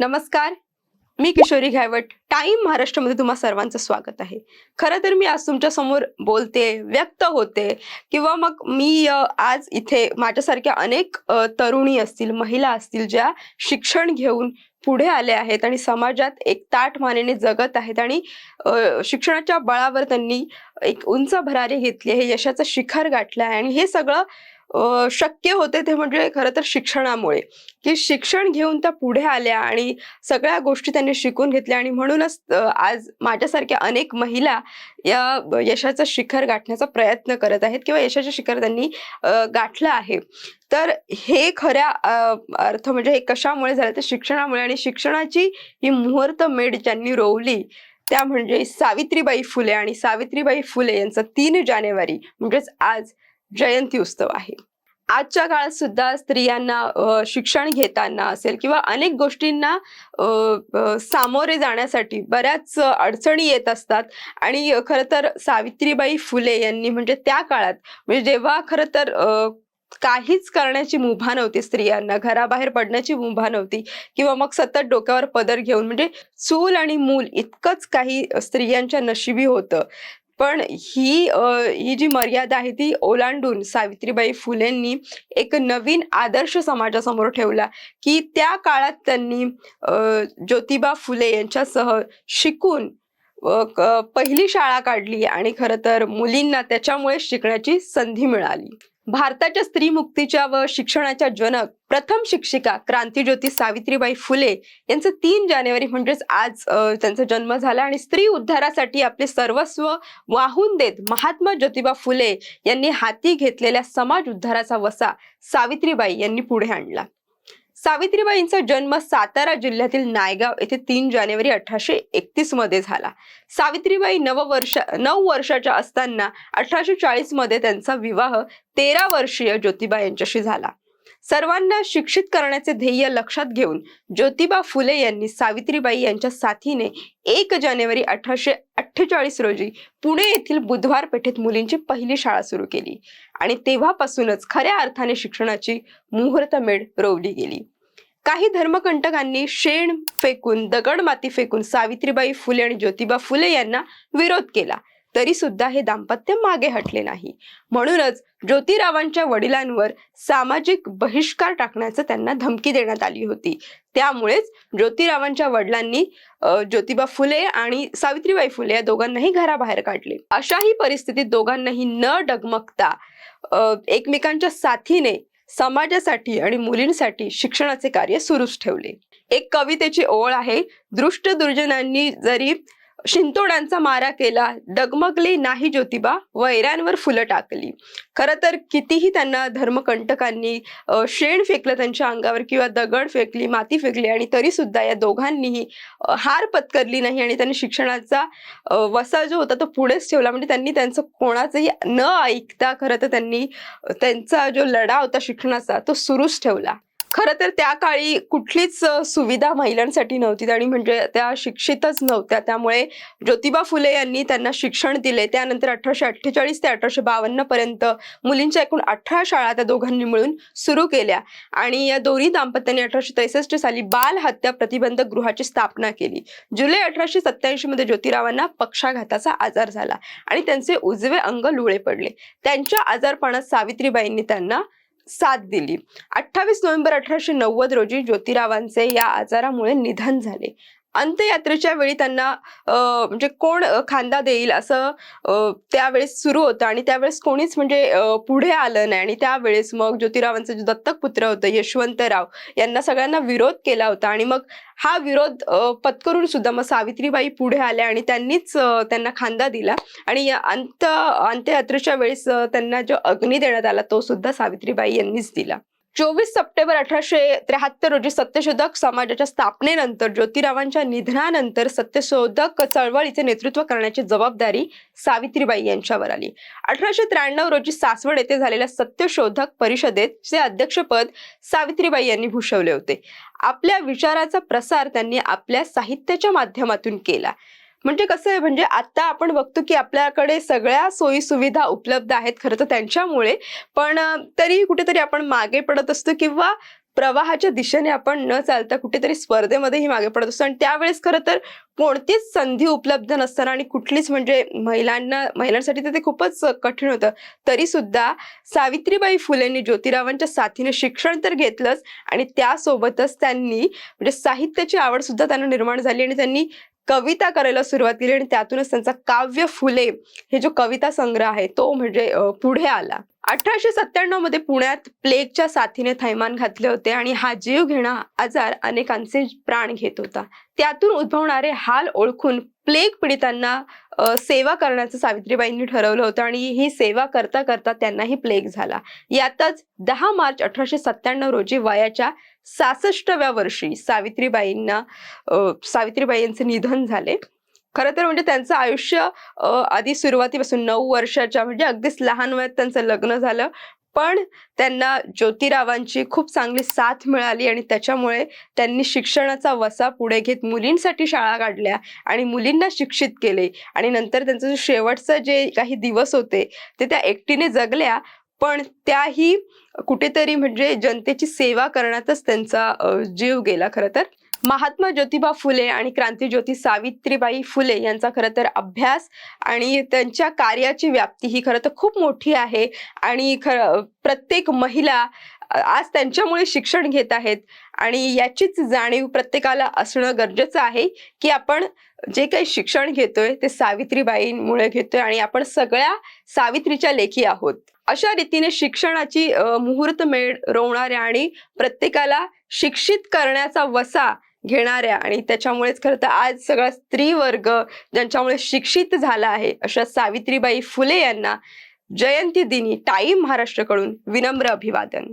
नमस्कार मी किशोरी घायवट. टाइम महाराष्ट्रामध्ये तुम्हा सर्वांचं स्वागत आहे. खरं तर मी आज तुमच्यासमोर बोलते व्यक्त होते किंवा मग मी आज इथे माझ्यासारख्या अनेक तरुणी असतील महिला असतील ज्या शिक्षण घेऊन पुढे आल्या आहेत आणि समाजात एक ताट मानेने जगत आहेत आणि शिक्षणाच्या बळावर त्यांनी एक उंच भरारी घेतली आहे यशाचं शिखर गाठलं आहे आणि हे सगळं शक्य होते ते म्हणजे खरं तर शिक्षणामुळे. की शिक्षण घेऊन त्या पुढे आल्या आणि सगळ्या गोष्टी त्यांनी शिकून घेतल्या आणि म्हणूनच आज माझ्यासारख्या अनेक महिला या यशाचं शिखर गाठण्याचा प्रयत्न करत आहेत किंवा यशाचं शिखर त्यांनी गाठलं आहे. तर हे खऱ्या अर्थ म्हणजे हे कशामुळे झालं? तर शिक्षणामुळे आणि शिक्षणाची ही मुहूर्त मेढ ज्यांनी रोवली त्या म्हणजे सावित्रीबाई फुले. आणि सावित्रीबाई फुले यांचा तीन जानेवारी म्हणजेच आज जयंती उत्सव आहे. आजच्या काळात सुद्धा स्त्रियांना शिक्षण घेताना असेल किंवा अनेक गोष्टींना सामोरे जाण्यासाठी बऱ्याच अडचणी येत असतात. आणि खरं तर सावित्रीबाई फुले यांनी म्हणजे त्या काळात म्हणजे जेव्हा खरं तर काहीच करण्याची मुभा नव्हती स्त्रियांना घराबाहेर पडण्याची मुभा नव्हती किंवा मग सतत डोक्यावर पदर घेऊन म्हणजे चूल आणि मूल इतकंच काही स्त्रियांच्या नशिबी होतं. पण ही ही जी मर्यादा आहे ती ओलांडून सावित्रीबाई फुलेंनी एक नवीन आदर्श समाजासमोर ठेवला की त्या काळात त्यांनी ज्योतिबा फुले यांच्यासह शिकून पहिली शाळा काढली आणि खरं तर मुलींना त्याच्यामुळे शिकण्याची संधी मिळाली. भारताच्या स्त्री मुक्तीच्या व शिक्षणाच्या जनक प्रथम शिक्षिका क्रांतीज्योती सावित्रीबाई फुले यांचं तीन जानेवारी म्हणजेच आज त्यांचा जन्म झाला आणि स्त्री उद्धारासाठी आपले सर्वस्व वाहून देत महात्मा ज्योतिबा फुले यांनी हाती घेतलेल्या समाज उद्धाराचा वसा सावित्रीबाई यांनी पुढे आणला. सावित्रीबाईंचा जन्म सातारा जिल्ह्यातील नायगाव येथे तीन जानेवारी अठराशे एकतीसमध्ये झाला. सावित्रीबाई नववर्ष नऊ वर्षाच्या असताना अठराशे चाळीसमध्ये त्यांचा विवाह तेरा वर्षीय ज्योतिबा यांच्याशी झाला. सर्वांना शिक्षित करण्याचे ध्येय लक्षात घेऊन ज्योतिबा फुले यांनी सावित्रीबाई यांच्या साथीने एक जानेवारी अठराशे अठ्ठेचाळीस रोजी पुणे येथील बुधवार पेठेत मुलींची पहिली शाळा सुरू केली आणि तेव्हापासूनच खऱ्या अर्थाने शिक्षणाची मुहूर्तमेढ रोवली गेली. काही धर्मकंटकांनी शेण फेकून दगड माती फेकून सावित्रीबाई फुले आणि ज्योतिबा फुले यांना विरोध केला. तरी सुद्धा हे दाम्पत्य मागे हटले नाही. म्हणूनच ज्योतिरावांच्या वडिलांवर सामाजिक बहिष्कार टाकण्याचं त्यांना धमकी देण्यात आली होती. त्यामुळेच ज्योतिरावांच्या वडिलांनी ज्योतिबा फुले आणि सावित्रीबाई फुले या दोघांनाही घराबाहेर काढले. अशाही परिस्थितीत दोघांनाही न डगमगता एकमेकांच्या साथीने समाजासाठी आणि मुलींसाठी शिक्षणाचे कार्य सुरूच ठेवले. एक कवितेची ओळ आहे दृष्ट दुर्जनांनी जरी शिंतोड्यांचा मारा केला. डगमगले नाही ज्योतिबा वैऱ्यांवर फुलं टाकली. खरं तर कितीही त्यांना धर्मकंटकांनी शेण फेकलं त्यांच्या अंगावर किंवा दगड फेकली माती फेकली आणि तरी सुद्धा या दोघांनीही हार पत्करली नाही आणि त्यांनी शिक्षणाचा वसा जो होता तो पुढेच ठेवला. म्हणजे त्यांनी त्यांचं कोणाचंही न ऐकता खरं तर त्यांनी त्यांचा जो लढा होता शिक्षणाचा तो सुरूच ठेवला. खरं तर त्या काळी कुठलीच सुविधा महिलांसाठी नव्हती आणि म्हणजे त्या शिक्षितच नव्हत्या. त्यामुळे ज्योतिबा फुले यांनी त्यांना शिक्षण दिले. त्यानंतर अठराशे अठ्ठेचाळीस ते अठराशे बावन्न पर्यंत मुलींच्या एकूण अठरा शाळा त्या दोघांनी मिळून सुरू केल्या. आणि या दोन्ही दाम्पत्यांनी अठराशे त्रेसष्ट साली बाल हत्या प्रतिबंधक गृहाची स्थापना केली. जुलै अठराशे सत्याऐंशी मध्ये ज्योतिरावांना पक्षाघाताचा आजार झाला आणि त्यांचे उजवे अंग लुळे पडले. त्यांच्या आजारपणात सावित्रीबाईंनी त्यांना साथ दिली. अठ्ठावीस नोव्हेंबर अठराशे नव्वद रोजी ज्योतिरावांचे या आजारामुळे निधन झाले. अंत्ययात्रेच्या वेळी त्यांना म्हणजे कोण खांदा देईल असं त्यावेळेस सुरू होतं आणि त्यावेळेस कोणीच म्हणजे पुढे आलं नाही. आणि त्यावेळेस मग ज्योतिरावांचं जे दत्तक पुत्र होतं यशवंतराव यांना सगळ्यांना विरोध केला होता. आणि मग हा विरोध पत्करून सुद्धा मग सावित्रीबाई पुढे आल्या आणि त्यांनीच त्यांना खांदा दिला. आणि अंत अंत्ययात्रेच्या वेळेस त्यांना जो अग्नी देण्यात आला तो सुद्धा सावित्रीबाई यांनीच दिला. चोवीस सप्टेंबर अठराशे त्र्याहत्तर रोजी सत्यशोधक समाजाच्या स्थापनेनंतर ज्योतिरावांच्या निधनानंतर सत्यशोधक चळवळीचे नेतृत्व करण्याची जबाबदारी सावित्रीबाई यांच्यावर आली. अठराशे त्र्याण्णव रोजी सासवड येथे झालेल्या सत्यशोधक परिषदेचे अध्यक्षपद सावित्रीबाई यांनी भूषवले होते. आपल्या विचाराचा प्रसार त्यांनी आपल्या साहित्याच्या माध्यमातून केला. म्हणजे कसं आहे म्हणजे आता आपण बघतो की आपल्याकडे सगळ्या सोयी सुविधा उपलब्ध आहेत खरं तर त्यांच्यामुळे. पण तरीही तरी कुठेतरी आपण मागे पडत असतो किंवा प्रवाहाच्या दिशेने आपण न चालता कुठेतरी स्पर्धेमध्येही मागे पडत असतो. आणि त्यावेळेस खरं तर कोणतीच संधी उपलब्ध नसताना आणि कुठलीच म्हणजे महिलांना महिलांसाठी तर ते खूपच कठीण होतं. तरी सुद्धा सावित्रीबाई फुलेंनी ज्योतिरावांच्या साथीने शिक्षण तर घेतलंच आणि त्यासोबतच त्यांनी म्हणजे साहित्याची आवड सुद्धा त्यांना निर्माण झाली आणि त्यांनी कविता करायला सुरुवात केली आणि त्यातूनच त्यांचा काव्य फुले हे जो कविता संग्रह आहे तो म्हणजे पुढे आला. अठराशे सत्त्याण्णवमध्ये पुण्यात प्लेगच्या साथीने थैमान घातले होते आणि हा जीव घेणा आजार अनेकांचे प्राण घेत होता. त्यातून उद्भवणारे हाल ओळखून प्लेग पीडितांना सेवा करण्याचं सावित्रीबाईंनी ठरवलं होतं आणि ही सेवा करता करता त्यांनाही प्लेग झाला. यातच दहा मार्च अठराशे सत्त्याण्णव रोजी वयाच्या सासष्टव्या वर्षी सावित्रीबाईंना अ, सावित्रीबाई यांचे निधन झाले. खरं तर म्हणजे त्यांचं आयुष्य आधी सुरुवातीपासून नऊ वर्षाच्या म्हणजे अगदीच लहान वयात त्यांचं लग्न झालं. पण त्यांना ज्योतिरावांची खूप चांगली साथ मिळाली आणि त्याच्यामुळे त्यांनी शिक्षणाचा वसा पुढे घेत मुलींसाठी शाळा काढल्या आणि मुलींना शिक्षित केले. आणि नंतर त्यांचं जे शेवटचं जे काही दिवस होते ते त्या एकटीने जगल्या. पण त्याही कुठेतरी म्हणजे जनतेची सेवा करण्यातच त्यांचा जीव गेला खरं तर. महात्मा ज्योतिबा फुले आणि क्रांतीज्योती सावित्रीबाई फुले यांचा खरं तर अभ्यास आणि त्यांच्या कार्याची व्याप्ती ही खरं तर खूप मोठी आहे. आणि खरं प्रत्येक महिला आज त्यांच्यामुळे शिक्षण घेत आहेत. आणि याचीच जाणीव प्रत्येकाला असणं गरजेचं आहे की आपण जे काही शिक्षण घेतोय ते सावित्रीबाईंमुळे घेतोय आणि आपण सगळ्या सावित्रीच्या लेखी आहोत. अशा रीतीने शिक्षणाची मुहूर्तमेढ रोवणाऱ्या आणि प्रत्येकाला शिक्षित करण्याचा वसा घेणाऱ्या आणि त्याच्यामुळेच खरं तर आज सगळा स्त्री वर्ग ज्यांच्यामुळे शिक्षित झाला आहे अशा सावित्रीबाई फुले यांना जयंती दिनी टाईम महाराष्ट्रकडून विनम्र अभिवादन.